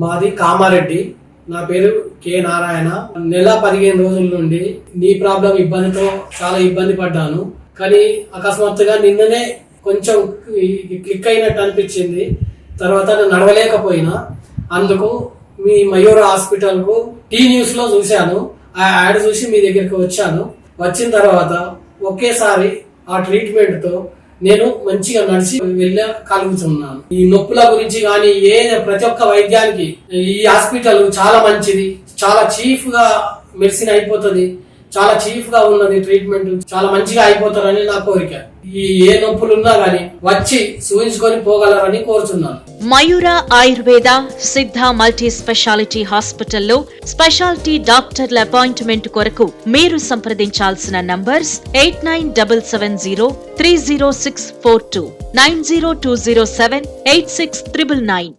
మాది కామారెడ్డి. నా పేరు కె నారాయణ. నెల పదిహేను రోజుల నుండి నీ ప్రాబ్లం ఇబ్బందితో చాలా ఇబ్బంది పడ్డాను. కానీ అకస్మాత్తుగా నిన్ననే కొంచెం క్లిక్ అయినట్టు అనిపించింది. తర్వాత నడవలేకపోయినా. అందుకు మీ మయూర హాస్పిటల్కు టీ న్యూస్లో చూశాను. ఆ యాడ్ చూసి మీ దగ్గరికి వచ్చాను. వచ్చిన తర్వాత ఒకేసారి ఆ ట్రీట్మెంట్తో నేను మంచిగా నడిచి వెళ్ళగలుగుతున్నాను ఈ నొప్పుల గురించి కానీ ఏ ప్రతి ఒక్క వైద్యానికి ఈ హాస్పిటల్ చాలా మంచిది. చాలా చీఫ్గా మెడిసిన్ అయిపోతుంది. చాలా చీఫ్గా ఉన్నది ట్రీట్మెంట్ చాలా మంచిగా అయిపోతారని నా కోరిక. ఈ ఏ నొప్పులు ఉన్నా గానీ వచ్చి చూయించుకొని పోగలరని కోరుతున్నాను మయూర ఆయుర్వేద సిద్ధ మల్టీ స్పెషాలిటీ హాస్పిటల్లో స్పెషాలిటీ డాక్టర్ల అపాయింట్మెంట్ కొరకు మీరు సంప్రదించాల్సిన numbers eight nine double seven zero three zero six four two nine zero two zero seven eight six triple nine.